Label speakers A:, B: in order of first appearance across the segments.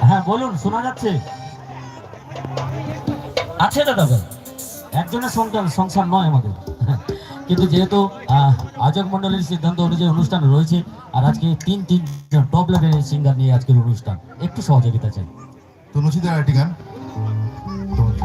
A: হ্যাঁ বলুন শোনা যাচ্ছে? আছে দাদা একজনের সংসার সংসার নয় আমাদের। কিন্তু যেহেতু আহ, আয়োজক মন্ডলীর সিদ্ধান্ত অনুযায়ী অনুষ্ঠান রয়েছে আর আজকে তিন তিনজন টপ লেভেলের সিঙ্গার নিয়ে আজকের অনুষ্ঠান একটু সহযোগিতা চাই।
B: তনুচিদের আরেকটি গান। তনুচি।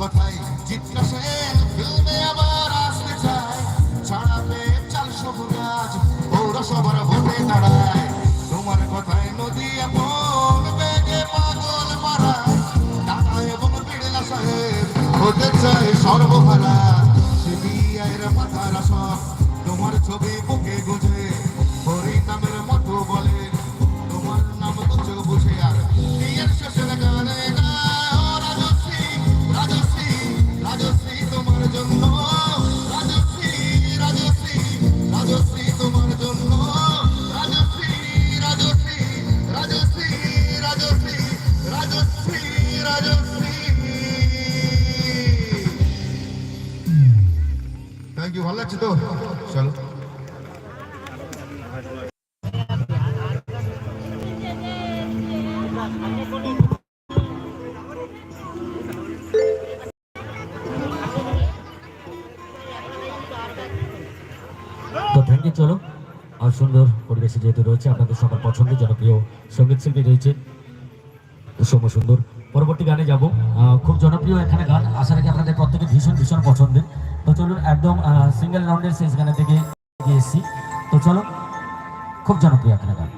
B: কথাই চিত্র ফিল্মে আবার আসতে চায়। ছাড়া পেয়ে চাল সবুজ সবার ভোটে দাঁড়ায়। তোমার কথায় নদী এমন বেগে পাগল মারায়। টাকা এবং বিড়লা সাহেব হতে চায় সর্বহারা লাগছে তো? চলো।
A: থ্যাংক ইউ চলো। আর সুন্দর পরিবেশে যেহেতু রয়েছে, আপনাদের সবার পছন্দের জনপ্রিয় সংগীত শিল্পী রয়েছে সুন্দর। পরবর্তী গানে যাব। খুব জনপ্রিয় এখানে গান। আশা রাখি আপনাদের প্রত্যেকে ভীষণ ভীষণ পছন্দের। তো চলুন একদম সিঙ্গেল রাউন্ডের শেষ গানের এগিয়ে এসেছি। তো চলো খুব জনপ্রিয় এখানে গান।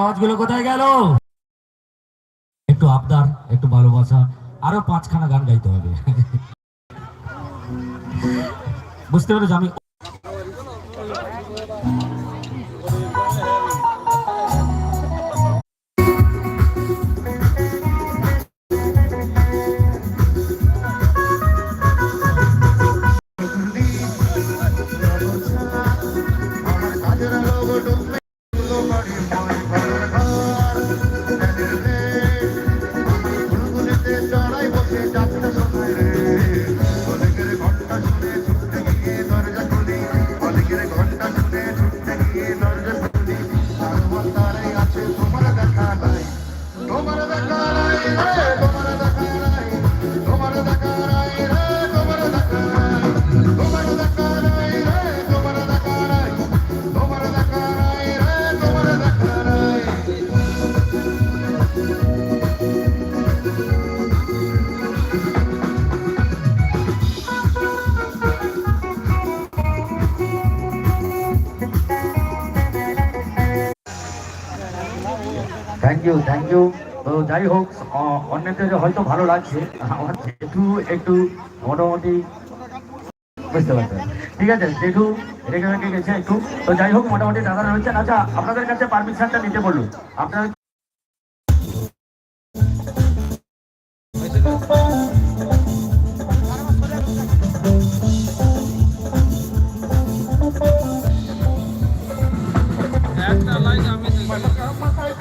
B: আওয়াজগুলো কোথায় গেল? একটু আবদার, একটু ভালোবাসা, আরও পাঁচখানা গান গাইতে হবে। বুঝতে পেরেছি? আমি
A: ইউ থ্যাংক ইউ যাই হোক অন্যদের হয়তো ভালো লাগছে। আমার একটু একটু মোটামুটি বুঝতে পারছেন ঠিক আছে, জেঠু রেখে রেখে গেছে একটু। তো যাই হোক, মোটামুটি দাদা রয়েছে আচ্ছা আপনাদের কাছে পারমিশনটা নিতে বলুন। আপনার একটা